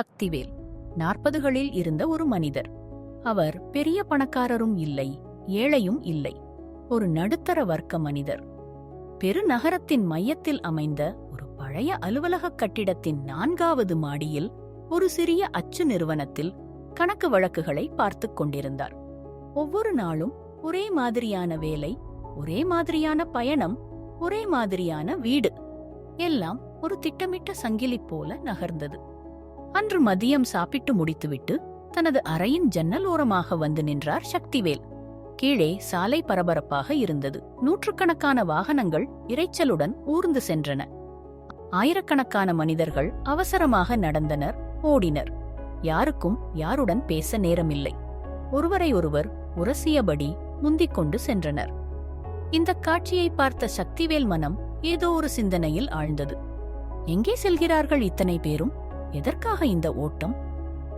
சக்திவேல் நாற்பதுகளில் இருந்த ஒரு மனிதர். அவர் பெரிய பணக்காரரும் இல்லை ஏழையும் இல்லை. ஒரு நடுத்தர வர்க்க மனிதர். பெருநகரத்தின் மையத்தில் அமைந்த ஒரு பழைய அலுவலகக் கட்டிடத்தின் நான்காவது மாடியில் ஒரு சிறிய அச்சு நிறுவனத்தில் கணக்கு வழக்குகளை பார்த்துக் கொண்டிருந்தார். ஒவ்வொரு நாளும் ஒரே மாதிரியான வேலை ஒரே மாதிரியான பயணம் ஒரே மாதிரியான வீடு. எல்லாம் ஒரு திட்டமிட்ட சங்கிலி போல நகர்ந்தது. அன்று மதியம் சாப்பிட்டு முடித்துவிட்டு தனது அறையின் ஜன்னல் ஓரமாக வந்து நின்றார் சக்திவேல். கீழே சாலை பரபரப்பாக இருந்தது. நூற்றுக்கணக்கான வாகனங்கள் இரைச்சலுடன் ஊர்ந்து சென்றன. ஆயிரக்கணக்கான மனிதர்கள் அவசரமாக நடந்தனர் ஓடினர். யாருக்கும் யாருடன் பேச நேரமில்லை. ஒருவரை ஒருவர் உரசியபடி முந்திக் கொண்டு சென்றனர். இந்தக் காட்சியை பார்த்த சக்திவேல் மனம் ஏதோ ஒரு சிந்தனையில் ஆழ்ந்தது. எங்கே செல்கிறார்கள் இத்தனை பேரும்? எதற்காக இந்த ஓட்டம்?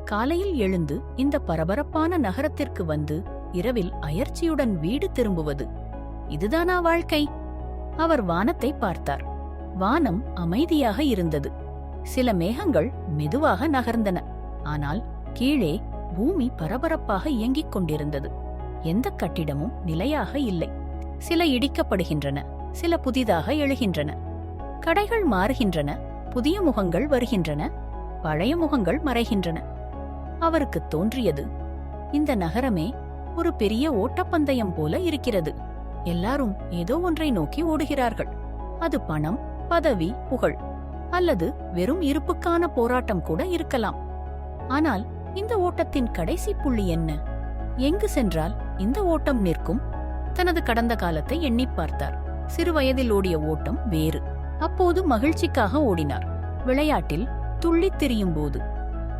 காலையில் எழுந்து இந்த பரபரப்பான நகரத்திற்கு வந்து இரவில் அயர்ச்சியுடன் வீடு திரும்புவது. இதுதானா வாழ்க்கை? அவர் வானத்தை பார்த்தார். வானம் அமைதியாக இருந்தது. சில மேகங்கள் மெதுவாக நகர்ந்தன. ஆனால் கீழே பூமி பரபரப்பாக இயங்கிக் கொண்டிருந்தது. எந்த கட்டிடமும் நிலையாக இல்லை. சில இடிக்கப்படுகின்றன. சில புதிதாக எழுகின்றன. கடைகள் மாறுகின்றன. புதிய முகங்கள் வருகின்றன. பழைய முகங்கள் மறைகின்றன. அவருக்கு தோன்றியது இந்த நகரமே ஒரு பெரிய ஓட்டப்பந்தயம் போல இருக்கிறது. எல்லாரும் ஏதோ ஒன்றை நோக்கி ஓடுகிறார்கள். அது பணம் பதவி புகழ் அல்லது வெறும் இருப்புக்கான போராட்டம் கூட இருக்கலாம். ஆனால் இந்த ஓட்டத்தின் கடைசி புள்ளி என்ன? எங்கு சென்றால் இந்த ஓட்டம் நிற்கும்? தனது கடந்த காலத்தை எண்ணிப் பார்த்தார். சிறு வயதில் ஓடிய ஓட்டம் வேறு. அப்போது மகிழ்ச்சிக்காக ஓடினார். விளையாட்டில் துள்ளித் திரியும் போது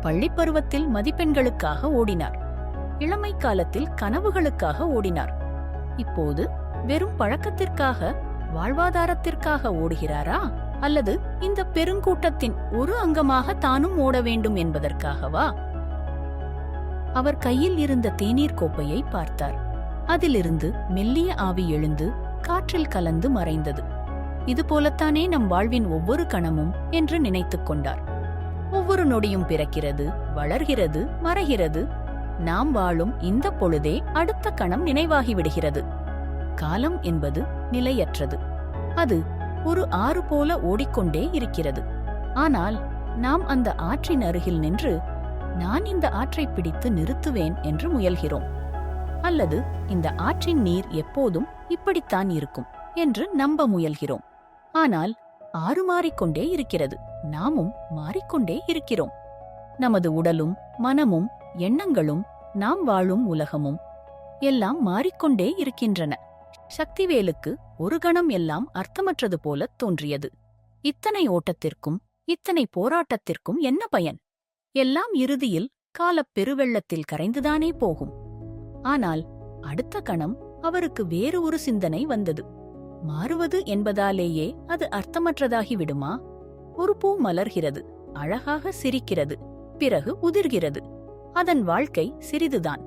பள்ளிப் பருவத்தில் மதிப்பெண்களுக்காக ஓடினார். இளமை காலத்தில் கனவுகளுக்காக ஓடினார். இப்போது வெறும் பழக்கத்திற்காக வாழ்வாதாரத்திற்காக ஓடுகிறாரா? அல்லது இந்த பெருங்கூட்டத்தின் ஒரு அங்கமாக தானும் ஓட வேண்டும் என்பதற்காகவா? அவர் கையில் இருந்த தேநீர் கோப்பையை பார்த்தார். அதிலிருந்து மெல்லிய ஆவி எழுந்து காற்றில் கலந்து மறைந்தது. இது போலத்தானே நம் வாழ்வின் ஒவ்வொரு கணமும்? என்று நினைத்துக் கொண்டார். ஒவ்வொரு நொடியும் பிறக்கிறது வளர்கிறது மறைகிறது. நாம் வாழும் இந்த பொழுதே அடுத்த கணம் நினைவாகிவிடுகிறது காலம் என்பது நிலையற்றது. அது ஒரு ஆறு போல ஓடிக்கொண்டே இருக்கிறது. ஆனால் நாம் அந்த ஆற்றின் அருகில் நின்று நான் இந்த ஆற்றை பிடித்து நிறுத்துவேன் என்று முயல்கிறோம். அல்லது இந்த ஆற்றின் நீர் எப்போதும் இப்படித்தான் இருக்கும் என்று நம்ப முயல்கிறோம். ஆனால் ஆறு மாறிக்கொண்டே இருக்கிறது. நாமும் மாறிக்கொண்டே இருக்கிறோம். நமது உடலும் மனமும் எண்ணங்களும் நாம் வாழும் உலகமும் எல்லாம் மாறிக்கொண்டே இருக்கின்றன. சக்திவேலுக்கு ஒரு கணம் எல்லாம் அர்த்தமற்றது போலத் தோன்றியது. இத்தனை ஓட்டத்திற்கும் இத்தனை போராட்டத்திற்கும் என்ன பயன்? எல்லாம் இறுதியில் காலப் பெருவெள்ளத்தில் கரைந்துதானே போகும். ஆனால் அடுத்த கணம் அவருக்கு வேறு ஒரு சிந்தனை வந்தது. மாறுவது என்பதாலேயே அது அர்த்தமற்றதாகி விடுமா ஒரு பூ மலர்கிறது அழகாக சிரிக்கிறது பிறகு உதிர்கிறது. அதன் வாழ்க்கை சிறிதுதான்.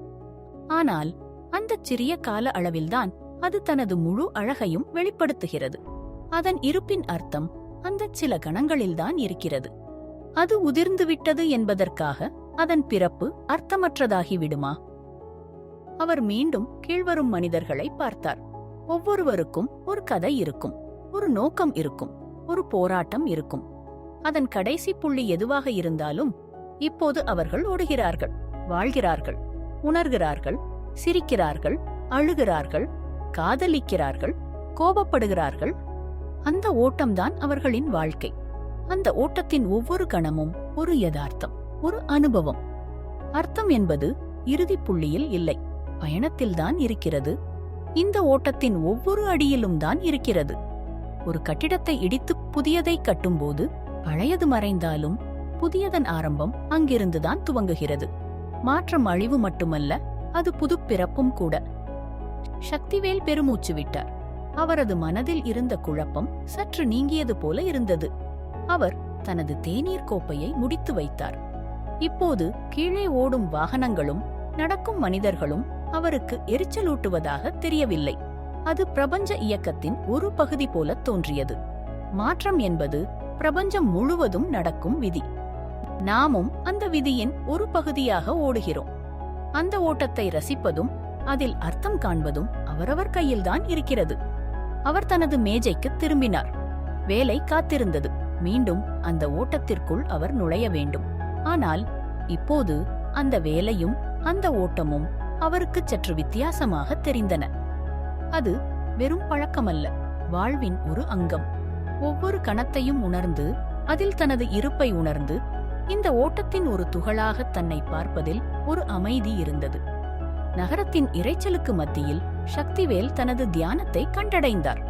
ஆனால் அந்தச் சிறிய கால அளவில்தான் அது தனது முழு அழகையும் வெளிப்படுத்துகிறது. அதன் இருப்பின் அர்த்தம் அந்தச் சில கணங்களில்தான் இருக்கிறது. அது உதிர்ந்துவிட்டது என்பதற்காக அதன் பிறப்பு அர்த்தமற்றதாகி விடுமா அவர் மீண்டும் கீழ்வரும் மனிதர்களை பார்த்தார். ஒவ்வொருவருக்கும் ஒரு கதை இருக்கும் ஒரு நோக்கம் இருக்கும் ஒரு போராட்டம் இருக்கும். அதன் கடைசி புள்ளி எதுவாக இருந்தாலும் இப்போது அவர்கள் ஓடுகிறார்கள் வாழ்கிறார்கள் உணர்கிறார்கள் சிரிக்கிறார்கள் அழுகிறார்கள் காதலிக்கிறார்கள் கோபப்படுகிறார்கள். அந்த ஓட்டம்தான் அவர்களின் வாழ்க்கை. அந்த ஓட்டத்தின் ஒவ்வொரு கணமும் ஒரு யதார்த்தம் ஒரு அனுபவம். அர்த்தம் என்பது இறுதிப் புள்ளியில் இல்லை பயணத்தில்தான் இருக்கிறது இந்த ஓட்டத்தின் ஒவ்வொரு அடியிலும் தான் இருக்கிறது. ஒரு கட்டிடத்தை இடித்து புதியதை கட்டும்போது பழையது மறைந்தாலும் புதியதன் ஆரம்பம் அங்கிருந்துதான் துவங்குகிறது. மாற்றம் அழிவு மட்டுமல்ல அது புதுப்பிறப்பும் கூட. சக்திவேல் பெருமூச்சு விட்டார். அவரது மனதில் இருந்த குழப்பம் சற்று நீங்கியது போல இருந்தது. அவர் தனது தேநீர் கோப்பையை முடித்து வைத்தார். இப்போது கீழே ஓடும் வாகனங்களும் நடக்கும் மனிதர்களும் அவருக்கு எரிச்சலூட்டுவதாக தெரியவில்லை. அது பிரபஞ்ச இயக்கத்தின் ஒரு பகுதி போல தோன்றியது. மாற்றம் என்பது பிரபஞ்சம் முழுவதும் நடக்கும் விதி. நாமும் அந்த விதியின் ஒரு பகுதியாக ஓடுகிறோம். அந்த ஓட்டத்தை ரசிப்பதும் அதில் அர்த்தம் காண்பதும் அவரவர் கையில்தான் இருக்கிறது. அவர் தனது மேஜைக்கு திரும்பினார். வேலை காத்திருந்தது. மீண்டும் அந்த ஓட்டத்திற்குள் அவர் நுழைய வேண்டும். ஆனால் இப்போது அந்த வேலையும் அந்த ஓட்டமும் அவருக்கு சற்று வித்தியாசமாக தெரிந்தன. அது வெறும் பழக்கமல்ல வாழ்வின் ஒரு அங்கம். ஒவ்வொரு கணத்தையும் உணர்ந்து அதில் தனது இருப்பை உணர்ந்து இந்த ஓட்டத்தின் ஒரு துகளாக தன்னை பார்ப்பதில் ஒரு அமைதி இருந்தது. நகரத்தின் இரைச்சலுக்கு மத்தியில் சக்திவேல் தனது தியானத்தை கண்டடைந்தார்.